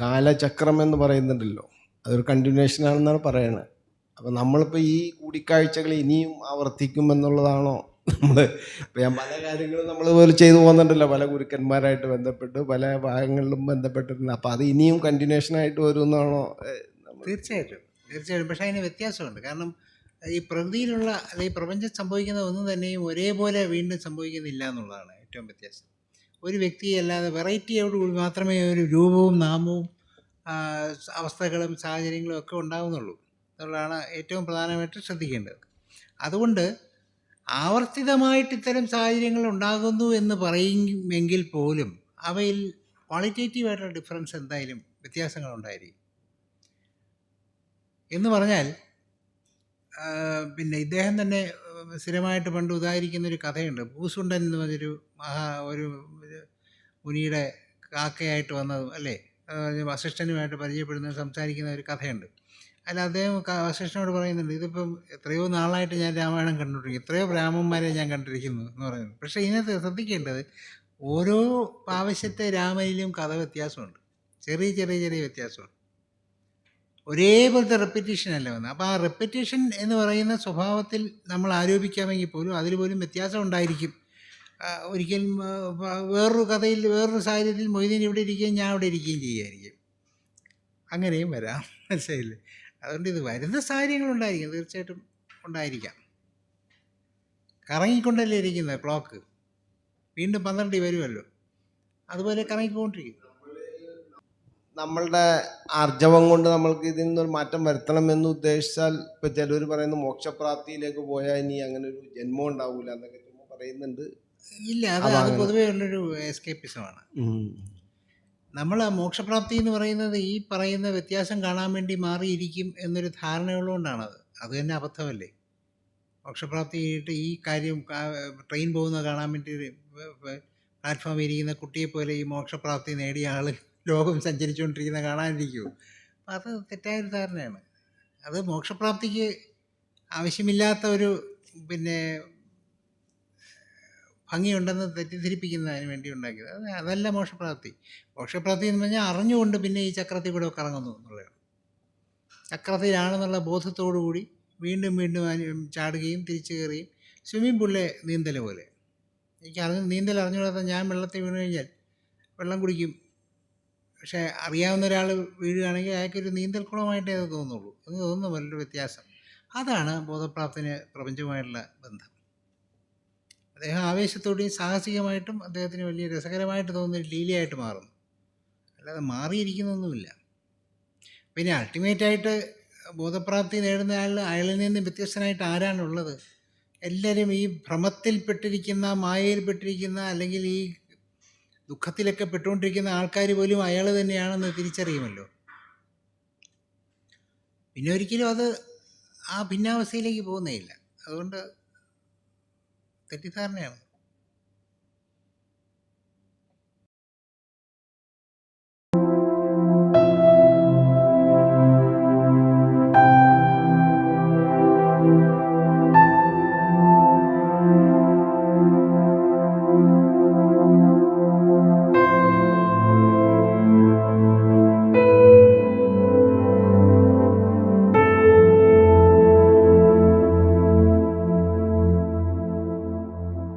കാലചക്രം എന്ന് പറയുന്നുണ്ടല്ലോ. അതൊരു കണ്ടിന്യൂഷൻ ആണെന്നാണ് പറയണത് അപ്പം നമ്മളിപ്പോൾ ഈ കൂടിക്കാഴ്ചകൾ ഇനിയും ആവർത്തിക്കും എന്നുള്ളതാണോ നമ്മൾ ഞാൻ പല കാര്യങ്ങളും നമ്മൾ പോലെ ചെയ്തു പോകുന്നുണ്ടല്ലോ. പല ഗുരുക്കന്മാരായിട്ട് ബന്ധപ്പെട്ട് പല ഭാഗങ്ങളിലും ബന്ധപ്പെട്ടിട്ടുണ്ട്. അപ്പം അത് ഇനിയും കണ്ടിന്യൂഷൻ ആയിട്ട് വരുമെന്നാണോ? തീർച്ചയായിട്ടും. തീർച്ചയായിട്ടും. പക്ഷേ അതിന് വ്യത്യാസമുണ്ട്. കാരണം ഈ പ്രകൃതിയിലുള്ള അല്ലെങ്കിൽ ഈ പ്രപഞ്ചം സംഭവിക്കുന്ന ഒന്നും തന്നെയും ഒരേപോലെ വീണ്ടും സംഭവിക്കുന്നില്ല എന്നുള്ളതാണ് ഏറ്റവും വ്യത്യാസം. ഒരു വ്യക്തിയെ അല്ലാതെ വെറൈറ്റിയോടുകൂടി മാത്രമേ ഒരു രൂപവും നാമവും അവസ്ഥകളും സാഹചര്യങ്ങളും ഒക്കെ ഉണ്ടാകുന്നുള്ളൂ എന്നുള്ളതാണ് ഏറ്റവും പ്രധാനമായിട്ട് ശ്രദ്ധിക്കേണ്ടത്. അതുകൊണ്ട് ആവർത്തിതമായിട്ട് ഇത്തരം സാഹചര്യങ്ങൾ ഉണ്ടാകുന്നു എന്ന് പറയുമെങ്കിൽ പോലും അവയിൽ ക്വാളിറ്റേറ്റീവായിട്ടുള്ള ഡിഫറൻസ് എന്തായാലും വ്യത്യാസങ്ങൾ ഉണ്ടായിരിക്കും എന്ന് പറഞ്ഞാൽ പിന്നെ ഇദ്ദേഹം തന്നെ സ്ഥിരമായിട്ട് പണ്ട് ഉദാഹരിക്കുന്ന ഒരു കഥയുണ്ട്. ഭൂസുണ്ടൻ എന്ന് പറഞ്ഞൊരു മഹാ ഒരു മുനിയുടെ കാക്കയായിട്ട് വന്നതും അല്ലേ? വസിഷ്ഠനുമായിട്ട് പരിചയപ്പെടുന്ന സംസാരിക്കുന്ന ഒരു കഥയുണ്ട്. അല്ല അദ്ദേഹം വസിഷ്ഠനോട് പറയുന്നുണ്ട് ഇതിപ്പം എത്രയോ നാളായിട്ട് ഞാൻ രാമായണം കണ്ടിട്ടുണ്ട്. എത്രയോ ബ്രാഹ്മന്മാരെ ഞാൻ കണ്ടിരിക്കുന്നു എന്ന് പറയുന്നത് പക്ഷേ ഇതിനകത്ത് ശ്രദ്ധിക്കേണ്ടത് ഓരോ ആവശ്യത്തെ രാമനിലും കഥ വ്യത്യാസമുണ്ട്. ചെറിയ ചെറിയ ചെറിയ വ്യത്യാസമുണ്ട്. ഒരേപോലത്തെ റെപ്പറ്റീഷൻ അല്ല വന്നത്? അപ്പോൾ ആ റെപ്പറ്റീഷൻ എന്ന് പറയുന്ന സ്വഭാവത്തിൽ നമ്മൾ ആരോപിക്കാമെങ്കിൽ പോലും അതിൽ പോലും വ്യത്യാസം ഉണ്ടായിരിക്കും. ഒരിക്കലും വേറൊരു കഥയിൽ വേറൊരു സാഹചര്യത്തിൽ മൊയ്തീൻ ഇവിടെ ഇരിക്കുകയും ഞാൻ അവിടെ ഇരിക്കുകയും ചെയ്യുമായിരിക്കും. അങ്ങനെയും വരാം. മനസ്സിലായില്ലേ? അതുകൊണ്ട് ഇത് വരുന്ന സാഹചര്യങ്ങളുണ്ടായിരിക്കും തീർച്ചയായിട്ടും ഉണ്ടായിരിക്കാം. കറങ്ങിക്കൊണ്ടല്ലേ ഇരിക്കുന്നത് ക്ലോക്ക്? വീണ്ടും പന്ത്രണ്ട് വരുമല്ലോ. അതുപോലെ കറങ്ങിക്കൊണ്ടിരിക്കും. നമ്മളുടെ ആർജവം കൊണ്ട് നമ്മൾക്ക് ഇതിൽ നിന്നൊരു മാറ്റം വരുത്തണം എന്ന് ഉദ്ദേശിച്ചാൽ ഇപ്പൊ ചിലർ പറയുന്നു മോക്ഷപ്രാപ്തിയിലേക്ക് പോയാൽ ഇനി അങ്ങനെ ഒരു ജന്മം ഉണ്ടാവൂല എന്നൊക്കെ ചുമ്മാ പറയുന്നുണ്ട്. ഇല്ല അത് അത് പൊതുവേ ഉള്ളൊരു എസ്കേപ്പിസമാണ് നമ്മൾ ആ മോക്ഷപ്രാപ്തി എന്ന് പറയുന്നത് ഈ പറയുന്ന വ്യത്യാസം കാണാൻ വേണ്ടി മാറിയിരിക്കും എന്നൊരു ധാരണയുള്ളതുകൊണ്ടാണത്. അത് തന്നെ അബദ്ധമല്ലേ? മോക്ഷപ്രാപ്തി ആയിട്ട് ഈ കാര്യം ട്രെയിൻ പോകുന്നത് കാണാൻ വേണ്ടി പ്ലാറ്റ്ഫോമിൽ ഇരിക്കുന്ന കുട്ടിയെ പോലെ ഈ മോക്ഷപ്രാപ്തി നേടിയ ആൾ ലോകം സഞ്ചരിച്ചുകൊണ്ടിരിക്കുന്ന കാണാനിരിക്കൂ അത് തെറ്റായൊരു ധാരണയാണ്. അത് മോക്ഷപ്രാപ്തിക്ക് ആവശ്യമില്ലാത്ത ഒരു പിന്നെ ഭംഗിയുണ്ടെന്ന് തെറ്റിദ്ധരിപ്പിക്കുന്നതിന് വേണ്ടി ഉണ്ടാക്കിയത്. അത് അതല്ല മോക്ഷപ്രാപ്തി. മോക്ഷപ്രാപ്തി എന്ന് പറഞ്ഞാൽ അറിഞ്ഞുകൊണ്ട് പിന്നെ ഈ ചക്രത്തിൽ കൂടെ കറങ്ങുന്നു എന്നുള്ളതാണ്. ചക്രത്തിലാണെന്നുള്ള ബോധത്തോടു കൂടി വീണ്ടും വീണ്ടും ചാടുകയും തിരിച്ചു കയറുകയും സ്വിമ്മിംഗ് പൂളിലെ നീന്തൽ പോലെ. എനിക്ക് അറിഞ്ഞ് നീന്തൽ അറിഞ്ഞുകൂടാത്ത ഞാൻ വെള്ളത്തിൽ വീണ് കഴിഞ്ഞാൽ വെള്ളം കുടിക്കും. പക്ഷേ അറിയാവുന്ന ഒരാൾ വീഴുകയാണെങ്കിൽ അയാൾക്കൊരു നീന്തൽ കുളമായിട്ടേ അത് തോന്നുള്ളൂ. എന്ന് തോന്നുന്നു വലിയൊരു വ്യത്യാസം. അതാണ് ബോധപ്രാപ്തിന് പ്രപഞ്ചമായിട്ടുള്ള ബന്ധം. അദ്ദേഹം ആവേശത്തോടെയും സാഹസികമായിട്ടും അദ്ദേഹത്തിന് വലിയ രസകരമായിട്ട് തോന്നുന്ന ലീലയായിട്ട് മാറുന്നു. അല്ലാതെ മാറിയിരിക്കുന്നൊന്നുമില്ല. പിന്നെ അൾട്ടിമേറ്റായിട്ട് ബോധപ്രാപ്തി നേടുന്ന ആൾ അയാളിൽ നിന്ന് വ്യത്യസ്തനായിട്ട് ആരാണുള്ളത്? എല്ലാവരും ഈ ഭ്രമത്തിൽപ്പെട്ടിരിക്കുന്ന മായയിൽപ്പെട്ടിരിക്കുന്ന അല്ലെങ്കിൽ ഈ ദുഃഖത്തിലൊക്കെ പെട്ടുകൊണ്ടിരിക്കുന്ന ആൾക്കാർ പോലും അയാൾ തന്നെയാണെന്ന് തിരിച്ചറിയുമല്ലോ. പിന്നെ ഒരിക്കലും അത് ആ ഭിന്നാവസ്ഥയിലേക്ക് പോകുന്നേയില്ല അതുകൊണ്ട് തെറ്റിദ്ധാരണയാണ്.